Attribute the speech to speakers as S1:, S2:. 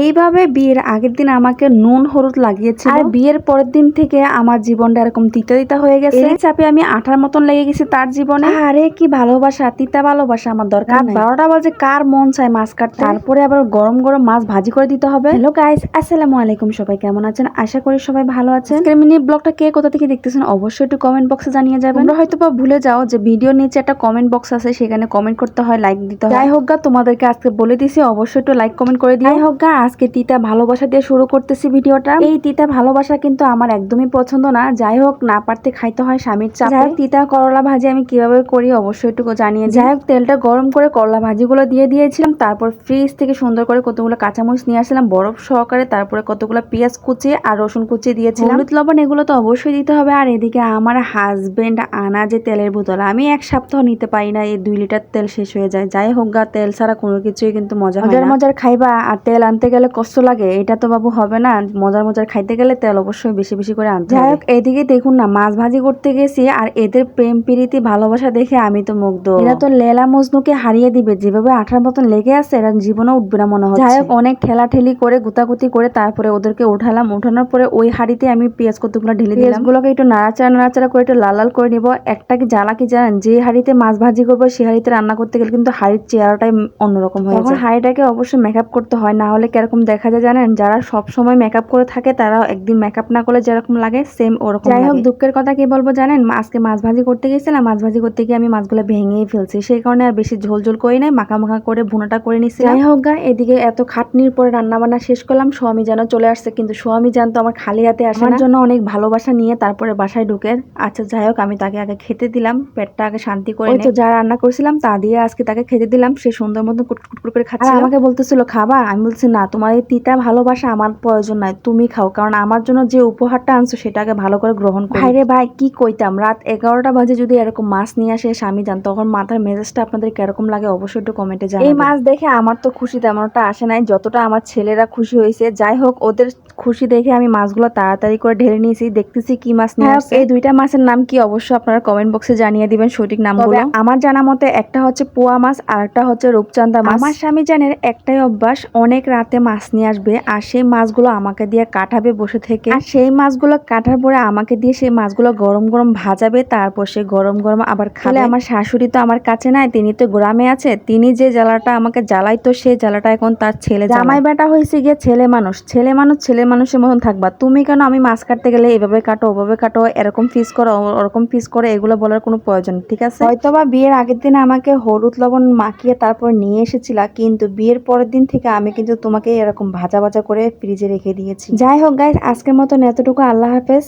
S1: এইভাবে বিয়ের আগের দিন আমাকে নুন হলুদ লাগিয়েছিল। আর বিয়ের পরের দিন থেকে আমার জীবনটা এরকম তিতা তিতা হয়ে গেছে। এই চাপে আমি আঠার মতন লেগে গেছি তার জীবনে। আরে কি ভালোবাসা তিতা ভালোবাসা আমার দরকার বারোটা বাজে কার মন চায় মাছ কাটতে? তারপরে আবার গরম গরম মাছ ভাজি করে দিতে হবে। হ্যালো গাইস আসসালামু আলাইকুম সবাই কেমন আছেন? আশা করি সবাই ভালো আছেন। মিনি ব্লগটা কে কোথা থেকে দেখতেছেন অবশ্যই একটু কমেন্ট বক্সে জানিয়ে যাবেন। তোমরা হয়তো বা ভুলে যাও যে ভিডিওর নিচে একটা কমেন্ট বক্স আছে সেখানে কমেন্ট করতে হয় লাইক দিতে হয়। যাই হোক গা তোমাদেরকে আজকে বলে দিছি অবশ্যই একটু লাইক কমেন্ট করে দিই যাই হোক গা আজকে তিতা ভালোবাসা দিয়ে শুরু করতেছি ভিডিওটা। এই তিতা ভালোবাসা কিন্তু আমার একদমই পছন্দ না। যাই হোক না পারতে খাইতে হয় স্বামীর চাপ। যাই হোক তিতা করলা ভাজি আমি কীভাবে করি অবশ্যই একটু জানিয়ে যাই হোক তেলটা গরম করে করলা ভাজিগুলো দিয়ে দিয়েছিলাম। তারপর ফ্রিজ থেকে সুন্দর করে কতগুলো কাঁচামরিচ নিয়ে আসলাম বরফ সহকারে। তারপরে কতগুলো পেঁয়াজ কুচিয়ে আর রসুন কুচিয়ে দিয়েছিলাম। হলুদ লবণ এগুলো তো অবশ্যই দিতে হবে। আর এদিকে আমার হাজবেন্ড আনা যে তেলের বোতল আমি এক সপ্তাহ নিতে পারি না। এই দুই লিটার তেল শেষ হয়ে যায়। যাই হোক গা তেল ছাড়া কোনো কিছুই কিন্তু মজা হয় মজার মজার খাইবা আর তেল আনতে গেলে কষ্ট লাগে এটা তো বাবু হবে না। মজার মজার খাইতে গেলে তেল অবশ্যই বেশি বেশি করে আনতে যাই হোক এদিকে দেখুন না মাছ ভাজি করতে গেছি আর এদের প্রেম প্রীতি ভালোবাসা দেখে আমি তো মুগ্ধ। এরা তো লেলা মজনুকে হারিয়ে দিবে যেভাবে আঠার মতন লেগে আছে এরা জীবনে উঠবে না মনে হচ্ছে। যাই হোক অনেক ঠেলা ঠেলি করে গুতাগুতি করে তারপরে ওদেরকে উঠালাম উঠানোর পরে ওই হাড়িতে আমি পেঁয়াজ কতগুলো ঢেলে দিলাম। গুলোকে একটু নাড়াচাড়া নাড়াচাড়া করে একটু লাল লাল করে নিব। একটা কি জ্বালা কি জানেন যে হাড়িতে মাছ ভাজি করব সেই হাড়িতে রান্না করতে গেলে কিন্তু হাড়ির চেহারাটাই অন্যরকম হয়ে যায়। তখন হাড়িটাকে অবশ্যই মেকআপ করতে হয় না হলে কীরকম দেখা যায় জানেন? যারা সব সময় মেকআপ করে থাকে তারা একদিন মেকআপ না করলে যেরকম লাগে সেম ওরকম যাই হোক দুঃখের কথা কি বলব জানেন? আজকে মাছ ভাজি করতে গেছিলাম মাছ ভাজি করতে গিয়ে আমি মাছগুলো ভেঙেই ফেলছি। সেই কারণে আর বেশি ঝোল ঝোল করি নাই মাখা মাখা করে ভুনাটা করে নিছি যাই হোক গা এদিকে এত খাটনির পরে রান্না বান্না শেষ করলাম স্বামী যেন চলে আসছে কিন্তু স্বামী যেন তো আমার খালি হাতে আসে আমার জন্য অনেক ভালোবাসা নিয়ে তারপরে বাসায় ঢুকে আচ্ছা যাই হোক আমি তাকে আগে খেতে দিলাম পেটটা আগে শান্তি করে তো যা রান্না করছিলাম তা দিয়ে আজকে তাকে খেতে দিলাম সে সুন্দর মতো কুটকুট করে খাচ্ছে আমাকে বলতেছিল খাবা? আমি বলছি না তোমার এই তিতা ভালোবাসা আমার প্রয়োজন নাই তুমি খাও। কারণ আমার জন্য যে উপহারটা আনছো সেটাকে ভালো করে গ্রহণ করো। ভাইরে ভাই কি কইতাম? রাত এগারোটা বাজে যদি এরকম মাছ নিয়ে আসে স্বামী যান তখন মাথার মেজাজটা আপনাদের কীরকম লাগে অবশ্যই একটু কমেন্টে জানাবেন। এই মাছ দেখে আমার তো খুশি তেমনটা আসে নাই যতটা আমার ছেলেরা খুশি হয়েছে যাই হোক ওদের খুশি দেখে আমি মাছগুলো তাড়াতাড়ি করে ঢেলে নিয়েছি দেখতেছি কি মাছ নিয়ে আসছে। এই দুইটা মাছের নাম কি অবশ্যই আপনারা কমেন্ট বক্সে জানিয়ে দিবেন সঠিক নামগুলো আমার জানা মতে একটা হচ্ছে পোয়া মাছ আর একটা হচ্ছে রূপচান্দা মাছ। আমার স্বামী জানের একটাই অভ্যাস অনেক রাতে মাছ নিয়ে আসবে আর সেই মাছগুলো আমাকে দিয়ে কাটাবে বসে থেকে। আর সেই মাছগুলো কাটার পরে আমাকে দিয়ে সেই মাছগুলো গরম গরম ভাজাবে, তারপর সে গরম গরম আবার খালে আমার শাশুড়ি তো আমার কাছে নাই, তিনি তো গ্রামে আছে, তিনি যে জ্বালাটা আমাকে জ্বালাই তো সেই জ্বালাটা এখন তার ছেলে জামাই বেটা হয়েছে গিয়ে ছেলে মানুষ ছেলে মানুষ ছেলে মানুষের মতন থাকবা। তুমি কেন আমি মাছ কাটতে গেলে এভাবে কাটো, ওভাবে কাটো, এরকম ফিস করো ওরকম ফিস করে এগুলো বলার কোনো প্রয়োজন ঠিক আছে? হয়তো বা বিয়ের আগের দিন আমাকে হলুদ লবণ মাখিয়ে তারপর নিয়ে এসেছিলা, কিন্তু বিয়ের পরের দিন থেকে আমি কিন্তু তোমাকে এরকম ভাজা ভাজা করে ফ্রিজে রেখে দিয়েছি। যাই হোক গাইজ আজকের মতন এতটুকু। আল্লাহ হাফেজ।